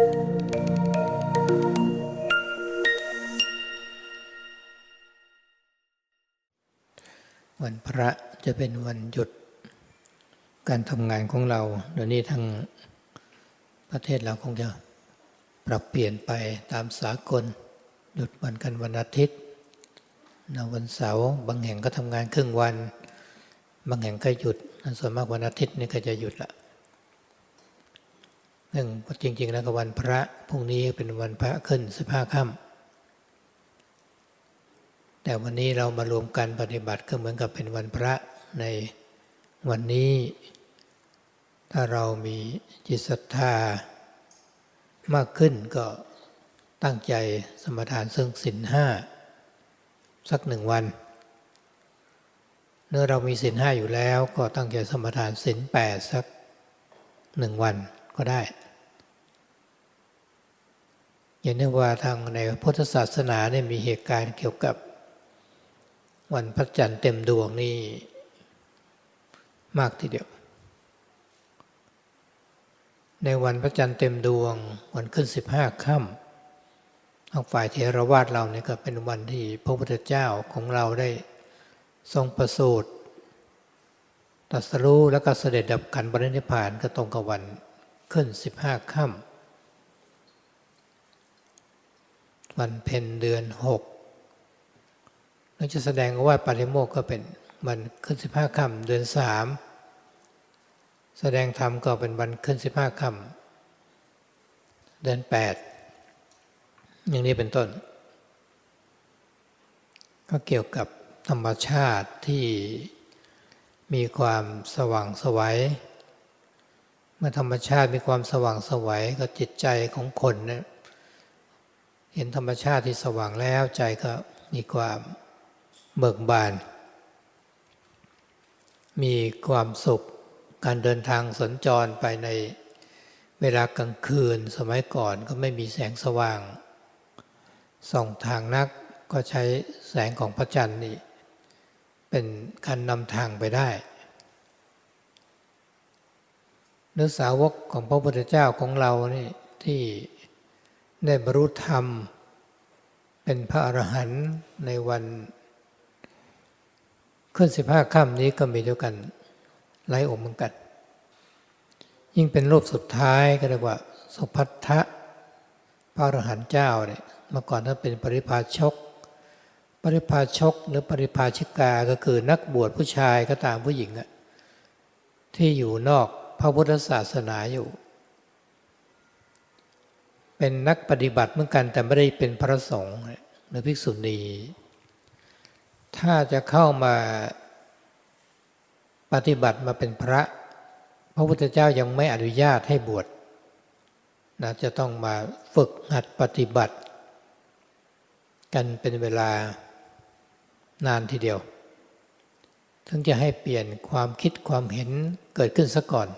วันพระจะเป็นวันหยุด การทำงานของเราเดี๋ยวนี้ทั้งประเทศเราคงจะปรับเปลี่ยนไปตามสากล หยุดวันกันวันอาทิตย์นะวันเสาร์บางแห่งก็ทำงานครึ่งวัน บางแห่งก็หยุดส่วนมากวันอาทิตย์นี่ก็จะหยุดละ หนึ่งจริง ๆ แล้วก็วันพระพรุ่งนี้เป็นวันพระขึ้นสิบห้าค่ำแต่วันนี้เรามารวมกันปฏิบัติก็เหมือนกับเป็นวันพระในวันนี้ ถ้าเรามีจิตศรัทธามากขึ้นก็ตั้งใจสมทานซึ่งสินห้าสักหนึ่งวันเมื่อเรามีสินห้าอยู่แล้ว ก็ตั้งใจสมทานสินแปดสักหนึ่งวัน ก็ได้ อย่างนี้ว่าทางในพุทธศาสนาเนี่ยมีเหตุการณ์เกี่ยวกับวันพระจันทร์เต็มดวงนี่มากทีเดียว ในวันพระจันทร์เต็มดวง วันขึ้นสิบห้าค่ำทางฝ่ายเทรวาสเราเนี่ยก็เป็นวันที่พระพุทธเจ้าของเราได้ทรงประสูติตรัสรู้แล้วก็เสด็จดับขันธ์ปรินิพพานก็ตรงกับวัน ขึ้นสิบห้าค่ำวันเพ็ญเดือนหกเราจะแสดงว่าปาริโมกก็เป็นวันขึ้นสิบห้าค่ำเดือนสามแสดงธรรมก็เป็นวันขึ้นสิบห้าค่ำเดือนแปดอย่างนี้เป็นต้น ก็เกี่ยวกับธรรมชาติที่มีความสว่างสวัย เมื่อธรรมชาติมีความสว่างสวัยก็จิตใจของคนเนี่ยเห็นธรรมชาติที่สว่างแล้วใจก็มีความเบิกบาน มีความสุขการเดินทางสัญจรไปในเวลากลางคืนสมัยก่อนก็ไม่มีแสงสว่าง ส่องทางนักก็ใช้แสงของพระจันทร์นี่เป็นการนำทางไปได้ เนื้อสาวกของพระพุทธเจ้าของเรานี่ที่ได้บรรลุธรรม เป็นพระอรหันต์ในวันขึ้นสิบห้าค่ำนี้ก็มีด้วยกันหลายองค์เหมือนกัน ยิ่งเป็นรูปสุดท้ายก็เรียกว่า สุพัทธะพระอรหันต์เจ้าเนี่ยเมื่อก่อนท่านเป็นปริพาชก ปริพาชกหรือปริพาชิกาก็คือนักบวชผู้ชายก็ตามผู้หญิงอะที่อยู่นอก พระพุทธศาสนาอยู่ เป็นนักปฏิบัติเหมือนกันแต่ไม่ได้เป็นพระสงฆ์หรือภิกษุณี ถ้าจะเข้ามาปฏิบัติมาเป็นพระ พระพุทธเจ้ายังไม่อนุญาตให้บวชนะจะต้องมาฝึกหัดปฏิบัติ กันเป็นเวลานานทีเดียวถึงจะให้เปลี่ยนความคิดความเห็นเกิดขึ้นซะก่อน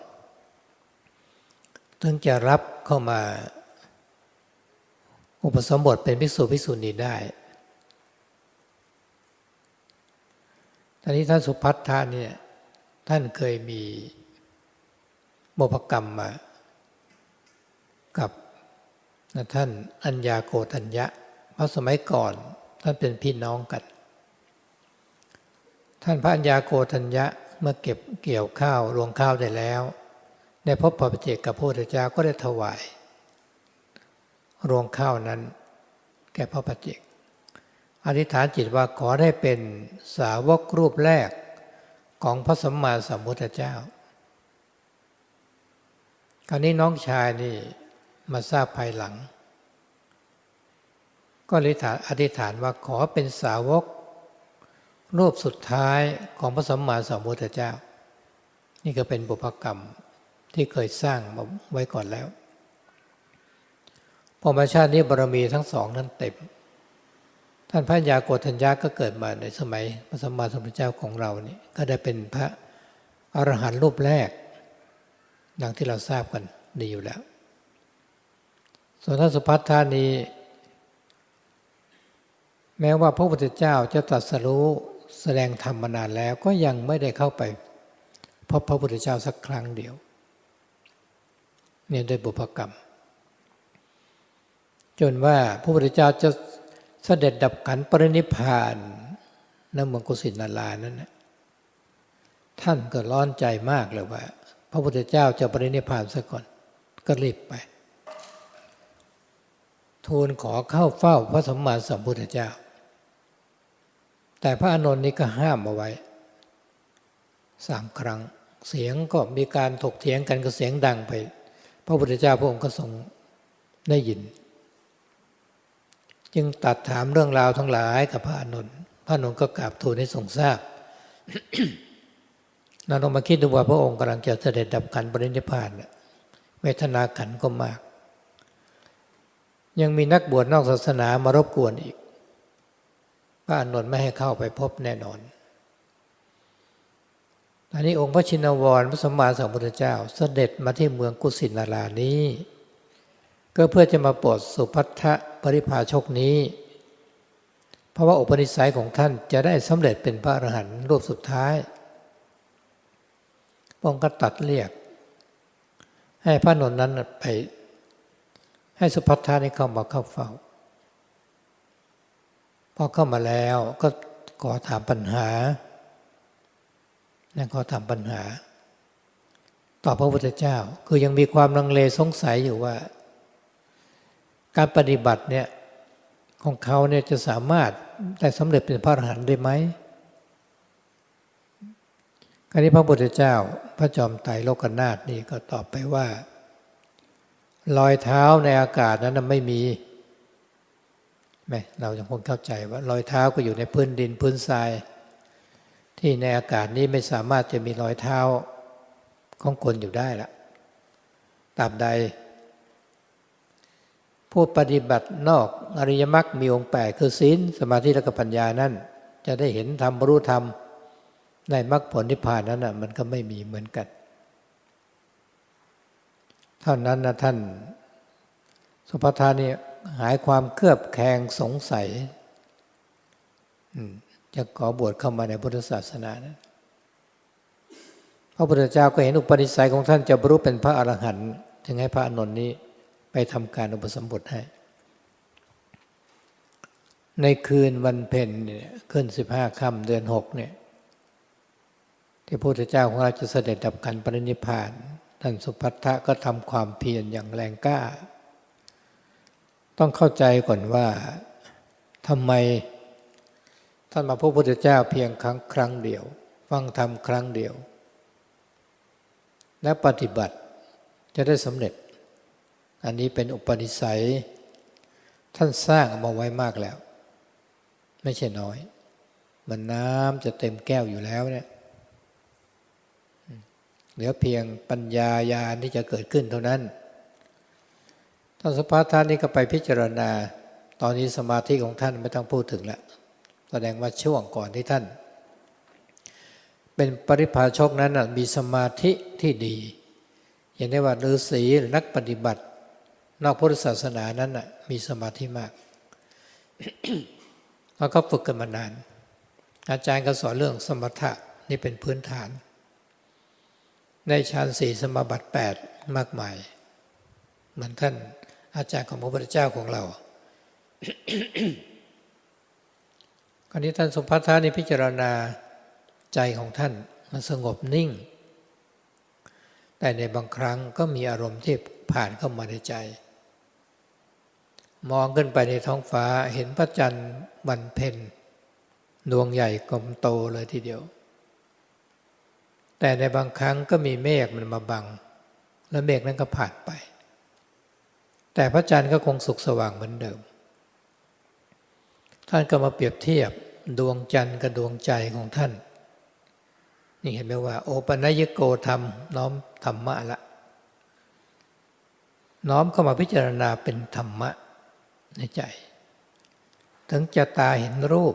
ถึงจะรับเข้ามา อุปสมบทเป็นภิกษุภิกษุณีได้ตอนนี้ท่านสุพัทธะเนี่ย ท่านเคยมีบุพกรรมมากับท่านอัญญาโกตัญญะเพราะสมัยก่อนท่านเป็นพี่น้องกัน ท่านพระอัญญาโกตัญญะเมื่อเก็บเกี่ยวข้าวรวงข้าวได้แล้ว ได้พบพระปเจกกับพระพุทธเจ้าก็ได้ถวาย รวงข้าวนั้น แก่พระปเจก อธิษฐานจิตว่าขอได้เป็นสาวกรูปแรกของพระสัมมาสัมพุทธเจ้า คราวนี้น้องชายนี่มาทราบภายหลัง ก็อธิษฐานอธิษฐานว่าขอเป็นสาวก รูปสุดท้ายของพระสัมมาสัมพุทธเจ้า นี่ก็เป็นบุพกรรม ที่เคยสร้างไว้ก่อนแล้วพอมาชาตินี้บารมีทั้งสองนั้นเต็ม ท่านพระยาโกฏัญญาก็เกิดมาในสมัยพระสัมมาสัมพุทธเจ้าของเรานี่ก็ได้เป็นพระอรหันต์รูปแรกดังที่เราทราบกันดีอยู่แล้ว ส่วนท่านสุพัทธานีแม้ว่าพระพุทธเจ้าจะตรัสรู้แสดงธรรมมานานแล้วก็ยังไม่ได้เข้าไปพบพระพุทธเจ้าสักครั้งเดียว เนี่ยด้วยบุพกรรม จนว่าพระพุทธเจ้าจะเสด็จดับขันปรินิพพานณเมืองกุสินารานั้นนะท่านก็ร้อนใจมากเลยว่า พระพุทธเจ้าจะปรินิพพานซะก่อนก็รีบไป ทูลขอเข้าเฝ้าพระสัมมาสัมพุทธเจ้า แต่พระอานนท์นี้ก็ห้ามเอาไว้สามครั้ง เสียงก็มีการถกเถียงกันก็เสียงดังไป พระพุทธเจ้าพระองค์ก็ทรงได้ยิน จึงตัดถามเรื่องราวทั้งหลายกับพระอานนพระอานนก็กราบทูลให้ทรงทราบเราต้องมาคิดดูว่าพระองค์กำลังจะเสด็จดับขันปรินิพพานน่ะเวทนาขันก็มาก ยังมีนักบวชนอกศาสนามารบกวนอีกพระอานนไม่ให้เข้าไปพบแน่นอน อันนี้องค์พระชินวรพระสมมาสัมพุทธเจ้าเสด็จมาที่เมืองกุสินารานี้ ก็เพื่อจะมาโปรดสุพัทธปริภาชกนี้ เพราะว่าอุปนิสัยของท่านจะได้สำเร็จเป็นพระอรหันต์รูปสุดท้ายพระองค์ก็ตัดเรียก ให้พระนนท์นั้นไป ให้สุพัทธานี้เข้ามาเข้าเฝ้าพอเข้ามาแล้วก็ขอถามปัญหา นั่นขอถามปัญหา ต่อพระพุทธเจ้า คือยังมีความลังเลสงสัยอยู่ว่า การปฏิบัติเนี่ยของเขาเนี่ยจะสามารถได้สำเร็จเป็นพระอรหันต์ได้ไหมคราวนี้พระพุทธเจ้าพระจอมไตรโลกนาถนี่ก็ตอบไปว่า รอยเท้าในอากาศนั้นไม่มีไหมเราจะคงเข้าใจว่ารอยเท้าก็อยู่ในพื้นดินพื้นทราย ที่ในอากาศนี้ไม่สามารถจะมีรอยเท้าของคนอยู่ได้ละตราบใด ผู้ปฏิบัตินอกอริยมรรคมีองค์แปดคือศีลสมาธิและกปัญญานั่นจะได้เห็นธรรมรู้ธรรม ในมรรคผลนิพพานนั้นนะมันก็ไม่มีเหมือนกัน เท่านั้นนะท่าน สุภทานนี่หายความเครือบแคลงสงสัย จะขอบวชเข้ามาในพุทธศาสนานะพระพุทธเจ้าก็เห็นอุปนิสัยของท่านจะบรรลุเป็นพระอรหันต์จึงให้พระอนนท์นี้ไปทำการอุปสมบทให้ ในคืนวันเพ็ญเนี่ยขึ้นสิบห้าค่ำเดือนหกเนี่ยที่พระพุทธเจ้าของเราจะเสด็จดับขันปรินิพพานท่านสุพัทธะก็ทำความเพียรอย่างแรงกล้า ต้องเข้าใจก่อนว่าทำไม ท่านมาพบพระพุทธเจ้าเพียงครั้งครั้งเดียว ฟังธรรมครั้งเดียว และปฏิบัติจะได้สำเร็จ อันนี้เป็นอุปนิสัย ท่านสร้างมาไว้มากแล้ว ไม่ใช่น้อย มันน้ำจะเต็มแก้วอยู่แล้วเนี่ยเหลือเพียงปัญญายาณที่จะเกิดขึ้นเท่านั้นท่านสุภาทานนี้ก็ไปพิจารณา ตอนนี้สมาธิของท่านไม่ต้องพูดถึงแล้ว แสดงว่าช่วงก่อนที่ท่าน เป็นปริพาชกนั้นมีสมาธิที่ดี อย่างได้ว่าฤาษีหรือนักปฏิบัติ นอกพุทธศาสนานั้นมีสมาธิมากแล้วก็ฝึกกันมานาน อาจารย์ก็สอนเรื่องสมถะนี่เป็นพื้นฐานในฌานสี่สมาบัติแปดมากมาย เหมือนท่านอาจารย์ของพระพุทธเจ้าของเรา คราวนี้ท่านสมพัทธานี่พิจารณาใจของท่านมันสงบนิ่ง แต่ในบางครั้งก็มีอารมณ์ที่ผ่านเข้ามาในใจ มองขึ้นไปในท้องฟ้าเห็นพระจันทร์วันเพ็ญดวงใหญ่กลมโตเลยทีเดียว แต่ในบางครั้งก็มีเมฆมันมาบัง แล้วเมฆนั้นก็ผ่านไป แต่พระจันทร์ก็คงสุกสว่างเหมือนเดิม ท่านก็มาเปรียบเทียบดวงจันทร์กับดวงใจของท่าน นี่เห็นไหมว่า โอปัญญโกธรรม น้อมธรรมะละ น้อมเข้ามาพิจารณาเป็นธรรมะในใจ ถึงจะตาเห็นรูป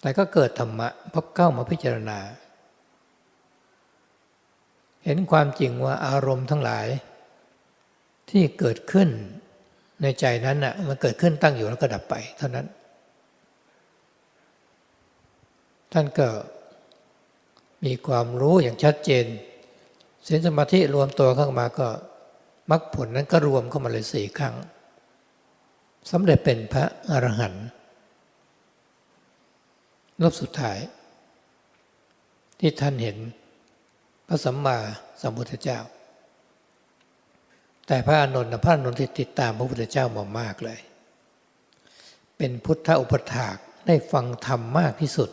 แต่ก็เกิดธรรมะพอเข้ามาพิจารณา เห็นความจริงว่าอารมณ์ทั้งหลายที่เกิดขึ้น ในใจนั้นน่ะมันเกิดขึ้นตั้งอยู่แล้วก็ดับไป เท่านั้น ท่านก็มีความรู้อย่างชัดเจนศีลสมาธิรวมตัวเข้ามาก็มรรคผลนั้นก็รวมเข้ามาเลยสี่ครั้งสำเร็จเป็นพระอรหันต์รอบสุดท้าย ที่ท่านเห็นพระสัมมาสัมพุทธเจ้า แต่พระอานนท์นพระอานนท์ที่ติดตามพระพุทธเจ้ามามากเลย เป็นพุทธอุปถากได้ฟังธรรมมากที่สุด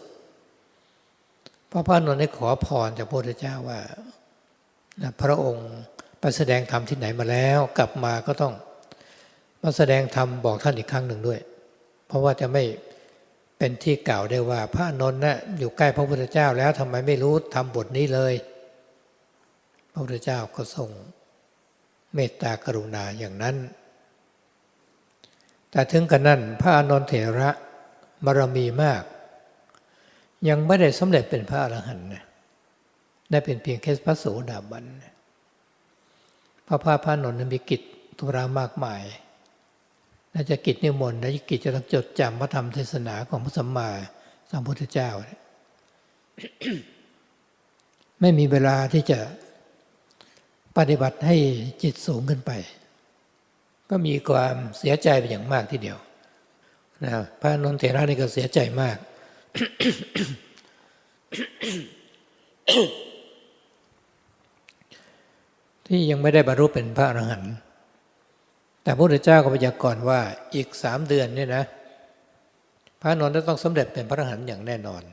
เพราะพระอนนท์ได้ขอพรจากพระพุทธเจ้าว่า พระองค์ไปแสดงธรรมที่ไหนมาแล้ว กลับมาก็ต้องมาแสดงธรรมบอกท่านอีกครั้งหนึ่งด้วย เพราะว่าจะไม่เป็นที่กล่าวได้ว่า พระอนนท์นะอยู่ใกล้พระพุทธเจ้าแล้วทำไมไม่รู้ทำบทนี้เลย พระพุทธเจ้าก็ทรง เมตตากรุณาอย่างนั้น แต่ถึงกันนั้นพระอานนทเถระบารมีมาก ยังไม่ได้สำเร็จเป็นพระอรหันต์นะได้เป็นเพียงแค่พระโสดาบันพระพาพระนนท์มีกิจธุระมากมายน่าจะกิจนิมนต์และกิจจะต้องจดจำพระธรรมเทศนาของพระสัมมาสัมพุทธเจ้า ไม่มีเวลาที่จะ ปฏิบัติให้จิตสูงขึ้นไป ก็มีความเสียใจเป็นอย่างมากทีเดียวนะพระนนเถระนี่ก็เสียใจมาก ที่ยังไม่ได้บรรลุเป็นพระอรหันต์แต่พระพุทธเจ้าก็พยากรณ์ว่าอีกสามเดือนเนี่ยนะ พระนนท์จะต้องสำเร็จเป็นพระอรหันต์อย่างแน่นอน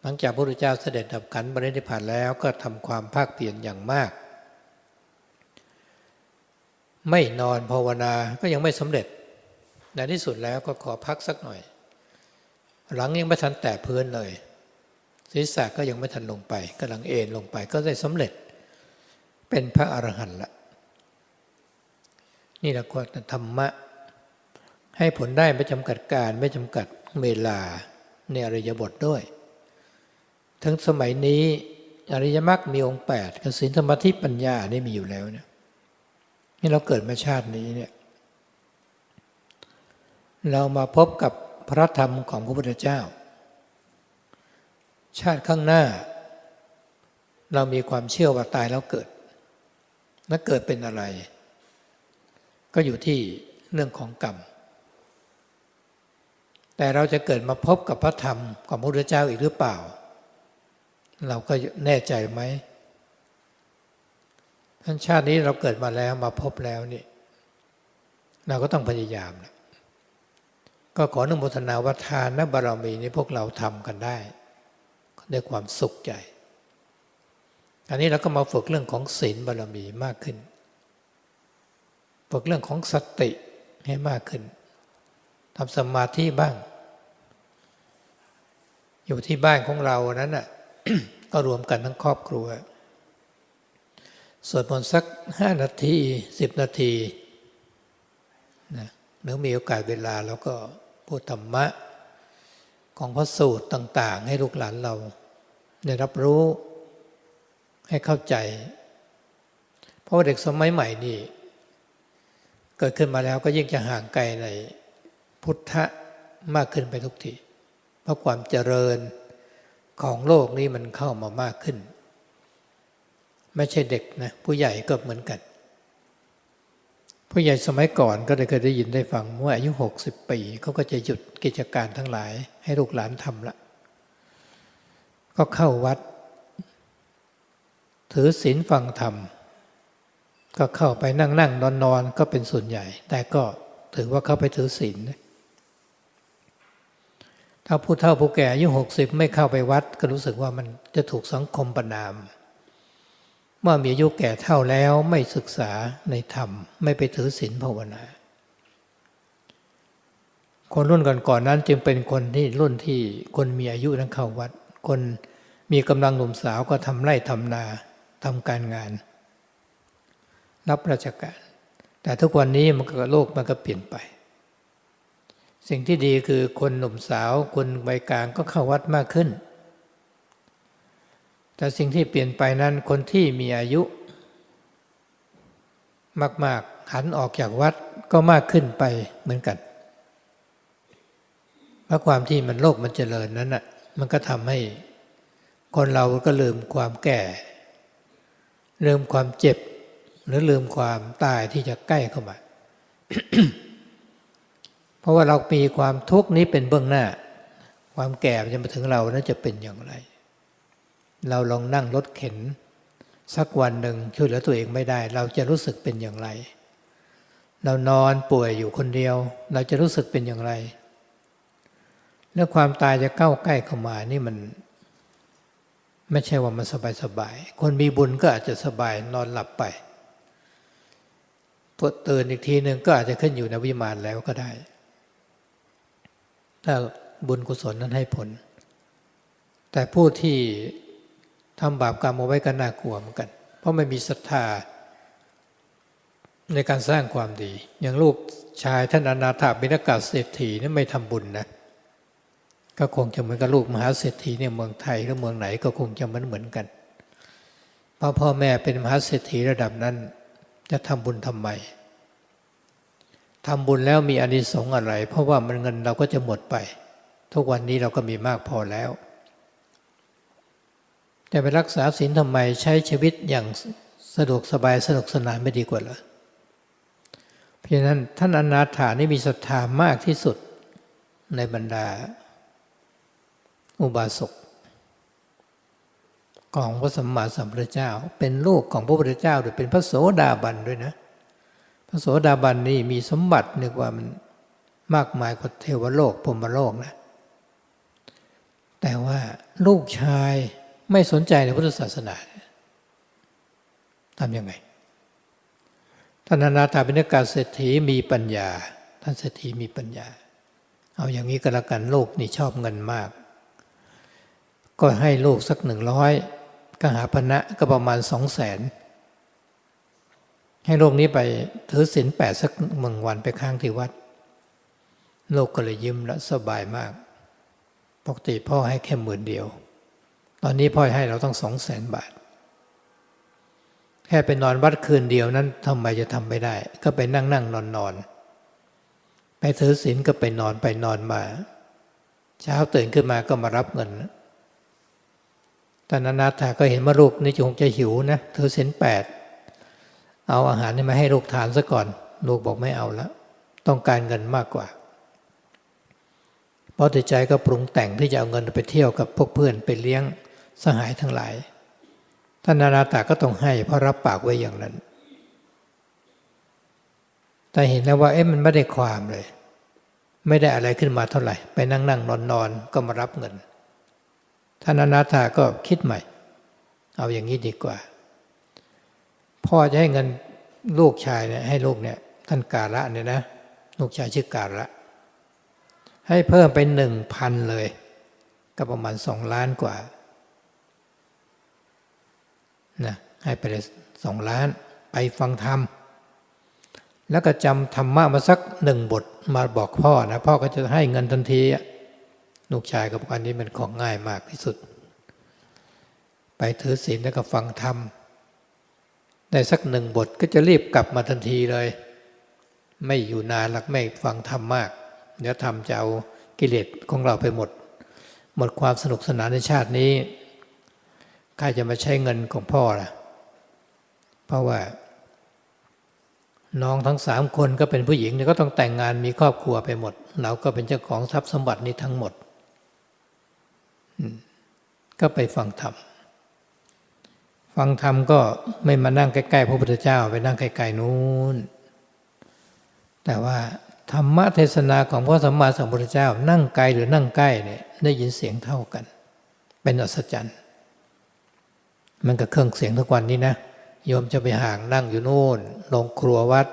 หลังจากพระพุทธเจ้าเสด็จดับขันบริณิพานแล้วก็ทำความภาคเปลี่ยนอย่างมาก ไม่นอนภาวนาก็ยังไม่สำเร็จ ในที่สุดแล้วก็ขอพักสักหน่อย หลังยังไม่ทันแตะพื้นเลย ศีรษะก็ยังไม่ทันลงไปกำลังเอ็นลงไปก็ได้สำเร็จ เป็นพระอรหันต์ละนี่แหละก็ธรรมะ ให้ผลได้ไม่จำกัดการไม่จำกัดเวลาในอริยบทด้วย ทั้งสมัยนี้อริยมรรคมีองค์แปดกสินธรรมทิปัญญานี่มีอยู่แล้วเนี่ย นี่เราเกิดมาชาตินี้เนี่ยเรามาพบกับพระธรรมของพระพุทธเจ้า ชาติข้างหน้า เรามีความเชื่อว่าตายแล้วเกิด และเกิดเป็นอะไร ก็อยู่ที่เรื่องของกรรม แต่เราจะเกิดมาพบกับพระธรรมของพระพุทธเจ้าอีกหรือเปล่า เราก็แน่ใจไหม ท่านชาตินี้เราเกิดมาแล้วมาพบแล้วนี่ เราก็ต้องพยายามนะก็ขออนุโมทนาวัทานและบารมีนี้พวกเราทำกันได้ด้วยความสุขใจ อันนี้เราก็มาฝึกเรื่องของศีลบารมีมากขึ้น ฝึกเรื่องของสติให้มากขึ้นทำสมาธิบ้าง อยู่ที่บ้านของเรานั้นอะก็รวมกันทั้งครอบครัว สวดมนต์สักห้านาทีสิบนาทีนะหรือมีโอกาสเวลาแล้วก็พูดธรรมะของพระสูตรต่าง ๆ ให้ลูกหลานเราได้รับรู้ให้เข้าใจ เพราะว่าเด็กสมัยใหม่นี่ เกิดขึ้นมาแล้วก็ยิ่งจะห่างไกลในพุทธะมากขึ้นไปทุกทีเพราะความเจริญของโลกนี้มันเข้ามามากขึ้น ไม่ใช่เด็กนะผู้ใหญ่ก็เหมือนกัน ผู้ใหญ่สมัยก่อนก็ได้เคยได้ยินได้ฟังเมื่ออายุหกสิบปีเขาก็จะหยุดกิจการทั้งหลาย ให้ลูกหลานทำละ ก็เข้าวัด ถือศีลฟังธรรม ก็เข้าไปนั่งนั่งนอนนอนก็เป็นส่วนใหญ่ แต่ก็ถือว่าเข้าไปถือศีลถ้าผู้เฒ่าผู้แก่อายุหกสิบไม่เข้าไปวัด ก็รู้สึกว่ามันจะถูกสังคมประนามเเมื่อมีอายุแก่เท่าแล้วไม่ศึกษาในธรรม ไม่ไปถือศีลภาวนา คนรุ่นก่อนๆนนั้นจึงเป็นคนที่รุ่นที่คนมีอายุนั้นเข้าวัด คนมีกำลังหนุ่มสาวก็ทำไร่ทำนาทำการงาน รับราชการ แต่ทุกวันนี้มันก็โลกมันก็เปลี่ยนไป สิ่งที่ดีคือคนหนุ่มสาวคนใบกลางก็เข้าวัดมากขึ้น แต่สิ่งที่เปลี่ยนไปนั้นคนที่มีอายุ มาก ๆ หันออกจากวัดก็มากขึ้นไปเหมือนกันเพราะความที่มันโลกมันเจริญนั้นอะมันก็ทำให้คนเราก็ลืมความแก่ ลืมความเจ็บ หรือลืมความตายที่จะใกล้เข้ามา เพราะว่าเรามีความทุกข์นี้เป็นเบื้องหน้า ความแก่จะมาถึงเรานั้นจะเป็นอย่างไร เราลองนั่งรถเข็น สักวันหนึ่งช่วยเหลือตัวเองไม่ได้ เราจะรู้สึกเป็นอย่างไร เรานอนป่วยอยู่คนเดียว เราจะรู้สึกเป็นอย่างไร แล้วความตายจะเข้าใกล้เข้ามานี่มัน ไม่ใช่ว่ามันสบายสบายๆคนมีบุญก็อาจจะสบายนอนหลับไปพอตื่นอีกทีหนึ่งก็อาจจะขึ้นอยู่ในวิมานแล้วก็ได้ ถ้าบุญกุศลนั้นให้ผล แต่ผู้ที่ ทำบาปกรรมเอาไว้ก็น่ากลัวเหมือนกัน เพราะไม่มีศรัทธา ในการสร้างความดี อย่างลูกชายท่านอนาถาบิณกาเศรษฐีนี่ไม่ทำบุญนะก็คงจะเหมือนกับลูกมหาเศรษฐีเนี่ยเมืองไทยหรือเมืองไหนก็คงจะเหมือนเหมือนกันเพราะพ่อแม่เป็นมหาเศรษฐีระดับนั้น จะทำบุญทำไมทำบุญแล้วมีอานิสงส์อะไร เพราะว่ามันเงินเราก็จะหมดไป ทุกวันนี้เราก็มีมากพอแล้ว แต่ไปรักษาศีลทำไมใช้ชีวิตอย่างสะดวกสบายสนุกสนานไม่ดีกว่าเหรอเพราะฉะนั้นท่านอนาถานี่มีศรัทธามากที่สุดในบรรดา อุบาสกของพระสัมมาสัมพุทธเจ้า เป็นลูกของพระพุทธเจ้าด้วยเป็นพระโสดาบันด้วยนะ พระโสดาบันนี่มีสมบัตินึกว่ามันมากมายกว่าเทวโลกพรมโลกนะ แต่ว่าลูกชาย ไม่สนใจในพุทธศาสนาทำยังไง ท่านอนาถาบิณกาเศรษฐีมีปัญญา ท่านเศรษฐีมีปัญญา เอาอย่างนี้ก็แล้วกันลูกนี่ชอบเงินมาก ก็ให้โลกสักหนึ่งร้อยกหาพนะก็ประมาณสองแสนให้โลกนี้ไปถือศีลแปดสักหนึ่งวันไปค้างที่วัด โลกก็เลยยิ้มและสบายมาก ปกติพ่อให้แค่หมื่นเดียว ตอนนี้พ่อให้เราต้องสองแสนบาท แค่ไปนอนวัดคืนเดียวนั้นทำไมจะทำไม่ได้ ก็ไปนั่งนั่งนอนนอนไปถือศีลก็ไปนอนไปนอนมา เช้าตื่นขึ้นมาก็มารับเงินตอนนั้นนาถาก็เห็นว่าลูกนี่คงจะหิวนะถือศีลแปดเอาอาหารนี่มาให้ลูกทานซะก่อน ลูกบอกไม่เอาแล้วต้องการเงินมากกว่าเพราะใจก็ปรุงแต่งที่จะเอาเงินไปเที่ยวกับพวกเพื่อนไปเลี้ยง สหายทั้งหลาย ท่านนานาตาก็ต้องให้เพราะรับปากไว้อย่างนั้น แต่เห็นแล้วว่าเอ๊ะมันไม่ได้ความเลย ไม่ได้อะไรขึ้นมาเท่าไหร่ ไปนั่งนั่งนอนนอนก็มารับเงิน ท่านนานาตาก็คิดใหม่ เอาอย่างนี้ดีกว่า พ่อจะให้เงินลูกชายเนี่ยให้ลูกเนี่ย ท่านการะเนี่ยนะ ลูกชายชื่อการะให้เพิ่มไปหนึ่งพันเลย ก็ประมาณสองล้านกว่า นะให้ไปเลยสองล้านไปฟังธรรม แล้วก็จำธรรมะมาสักหนึ่งบทมาบอกพ่อนะพ่อก็จะให้เงินทันทีลูกชายกับอันนี้มันของง่ายมากที่สุด ไปถือศีลแล้วก็ฟังธรรมได้สักหนึ่งบทก็จะรีบกลับมาทันทีเลย ไม่อยู่นานหลักไม่ฟังธรรมมาก เดี๋ยวทำจะเอากิเลสของเราไปหมด หมดความสนุกสนานในชาตินี้ ใครจะมาใช้เงินของพ่อล่ะ เพราะว่า น้องทั้งสามคนก็เป็นผู้หญิงเนี่ยก็ต้องแต่งงานมีครอบครัวไปหมด เราก็เป็นเจ้าของทรัพย์สมบัตินี้ทั้งหมด ก็ไปฟังธรรม ฟังธรรมก็ไม่มานั่งใกล้ๆพระพุทธเจ้าไปนั่งไกลๆนู้น แต่ว่าธรรมเทศนาของพระสัมมาสัมพุทธเจ้า นั่งไกลหรือนั่งใกล้เนี่ยได้ยินเสียงเท่ากัน เป็นอัศจรรย์ มันกับเครื่องเสียงทุกวันนี้นะโยมจะไปห่างนั่งอยู่โน่นลงครัววัด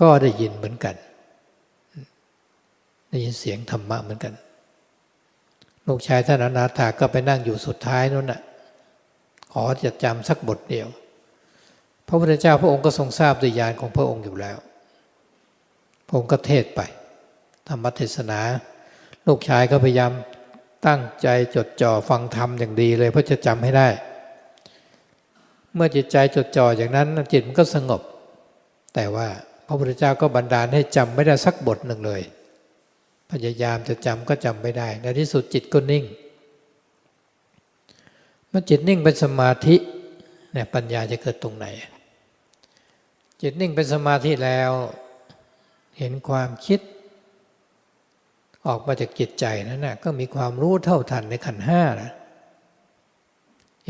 ก็ได้ยินเหมือนกัน ได้ยินเสียงธรรมะเหมือนกัน ลูกชายท่านอนาถาก็ไปนั่งอยู่สุดท้ายนั่นน่ะขอจะจำสักบทเดียว พระพุทธเจ้าพระองค์ก็ทรงทราบด้วยญาณของพระองค์อยู่แล้ว พระองค์ก็เทศไป ธรรมเทศนา ลูกชายก็พยายามตั้งใจจดจ่อฟังธรรมอย่างดีเลยเพื่อจะจำให้ได้ มื่อจิตใจจดจ่ออย่างนั้นจิตมันก็สงบ แต่ว่าพระพุทธเจ้าก็บันดาลให้จำไม่ได้สักบทหนึ่งเลย พยายามจะจำก็จำไม่ได้ ในที่สุดจิตก็นิ่ง เมื่อจิตนิ่งเป็นสมาธิเนี่ยปัญญาจะเกิดตรงไหน จิตนิ่งเป็นสมาธิแล้ว เห็นความคิด ออกมาจากจิตใจนั้นนะก็มีความรู้เท่าทันในขันห้านะ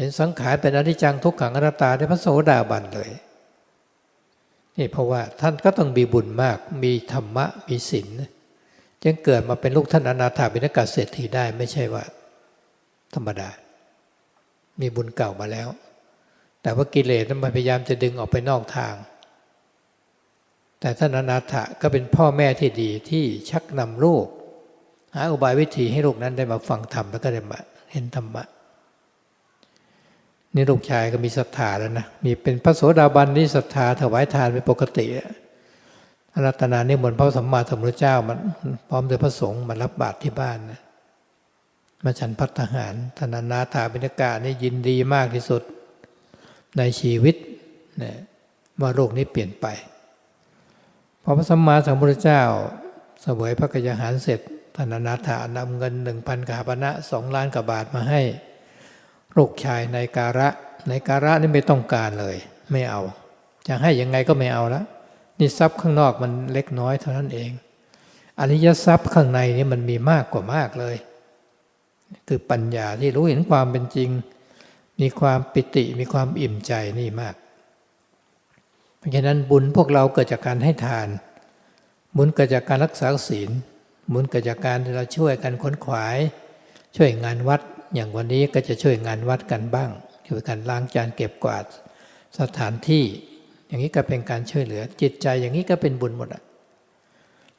เห็นสังขารเป็นอนิจจังทุกขังอนัตตาได้พระโสดาบันเลยนี่เพราะว่าท่านก็ต้องมีบุญมาก มีธรรมะมีศีลจึงเกิดมาเป็นลูกท่านอนาถาบิณกาเศรษฐีได้ไม่ใช่ว่า ธรรมดา มีบุญเก่ามาแล้ว แต่ว่ากิเลสมันพยายามจะดึงออกไปนอกทาง แต่ท่านอนาถะก็เป็นพ่อแม่ที่ดีที่ชักนำลูกหาอุบายวิธีให้ลูกนั้นได้มาฟังธรรมแล้วก็ได้มาเห็นธรรมะ นี่ลูกชายก็มีศรัทธาแล้วนะ มีเป็นพระโสดาบันนี่ศรัทธาถวายทานเป็นปกติอารัตนานี่เหมือนพระสัมมาสัมพุทธเจ้ามันพร้อมด้วยพระสงฆ์มารับบาตรที่บ้านนะมาฉันพัฒหารธนานาถาบิณกานี่ยินดีมากที่สุดในชีวิตนะว่าโลกนี้เปลี่ยนไปพอพระสัมมาสัมพุทธเจ้าเสวยพระกยาหารเสร็จธนานาถานำเงินหนึ่งพันกาปณะสองล้านกว่าบาทมาให้ ลูกชายในการะในการะนี่ไม่ต้องการเลย ไม่เอา จะให้ยังไงก็ไม่เอาล้วนี่ทรัพย์ข้างนอกมันเล็กน้อยเท่านั้นเอง อริยทรัพย์ข้างในนี่มันมีมากกว่ามากเลย คือปัญญาที่รู้เห็นความเป็นจริง มีความปิติมีความอิ่มใจนี่มาก เพราะฉะนั้นบุญพวกเราเกิดจากการให้ทาน บุญเกิดจากการรักษาศีลบุญเกิดจากการที่เราช่วยกันค้นขวาย ช่วยงานวัด อย่างวันนี้ก็จะช่วยงานวัดกันบ้าง ช่วยกันล้างจานเก็บกวาดสถานที่ อย่างนี้ก็เป็นการช่วยเหลือ จิตใจอย่างนี้ก็เป็นบุญหมดอะ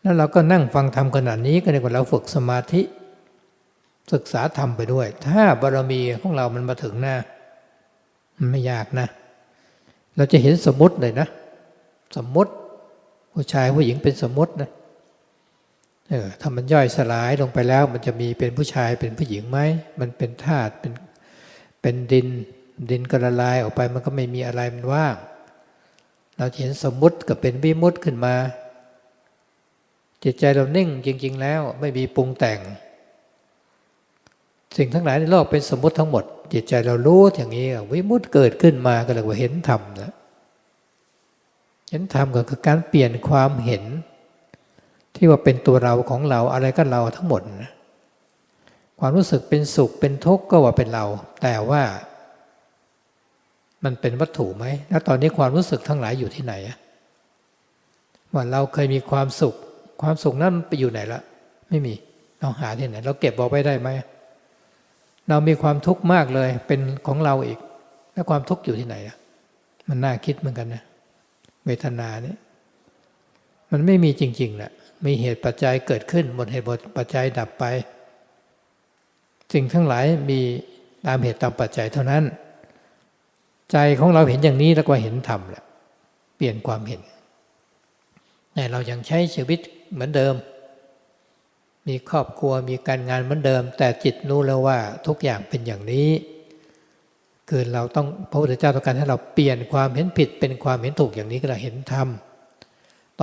แล้วเราก็นั่งฟังธรรมขนาดนี้ก็เรียกว่าเราฝึกสมาธิ ศึกษาธรรมไปด้วย ถ้าบารมีของเรามันมาถึงหน้ามันไม่ยากนะ เราจะเห็นสมมติเลยนะ สมมติผู้ชายผู้หญิงเป็นสมมตินะ เออถ้ามันย่อยสลายลงไปแล้ว มันจะมีเป็นผู้ชายเป็นผู้หญิงไหมมันเป็นธาตุเป็นเป็นดิน ดินก็ละลายออกไปมันก็ไม่มีอะไรมันว่างเราเห็นสมมุติกับเป็นวิมุตขึ้นมา จิตใจเรานิ่งจริง ๆ แล้วไม่มีปรุงแต่ง สิ่งทั้งหลายในโลกเป็นสมมติทั้งหมด จิตใจเรารู้อย่างนี้วิมุตเกิดขึ้นมาก็เรียกว่าเห็นธรรมนะเห็นธรรมก็คือการเปลี่ยนความเห็น ที่ว่าเป็นตัวเราของเราอะไรก็เราทั้งหมดนะความรู้สึกเป็นสุขเป็นทุกข์ก็ว่าเป็นเรา แต่ว่ามันเป็นวัตถุไหม แล้วตอนนี้ความรู้สึกทั้งหลายอยู่ที่ไหนว่าเราเคยมีความสุข ความสุขนั้นไปอยู่ไหนละไม่มีเราหาที่ไหน เราเก็บเอาไว้ได้ไหมเรามีความทุกข์มากเลยเป็นของเราอีก แล้วความทุกข์อยู่ที่ไหนอะมันน่าคิดเหมือนกันนะเวทนานี่มันไม่มีจริงๆแหละ มีเหตุปัจจัยเกิดขึ้นหมดเหตุหมดปัจจัยดับไปสิ่งทั้งหลายมีตามเหตุตามปัจจัยเท่านั้น ใจของเราเห็นอย่างนี้แล้วก็เห็นธรรมแหละเปลี่ยนความเห็นแต่เรายังใช้ชีวิตเหมือนเดิม มีครอบครัวมีการงานเหมือนเดิม แต่จิตรู้แล้วว่าทุกอย่างเป็นอย่างนี้ คือเราต้องพระพุทธเจ้าต้องการให้เราเปลี่ยนความเห็นผิดเป็นความเห็นถูกอย่างนี้ก็เราเห็นธรรม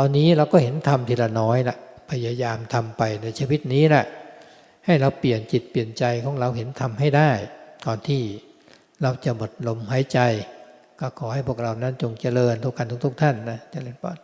ตอนนี้เราก็เห็นทำทีละน้อยละพยายามทำไปในชีวิตนี้แหละให้เราเปลี่ยนจิตเปลี่ยนใจของเราเห็นธรรมให้ได้ ก่อนที่เราจะหมดลมหายใจ ก็ขอให้พวกเรานั้นจงเจริญทุกกันทุกๆท่านนะเจริญปอด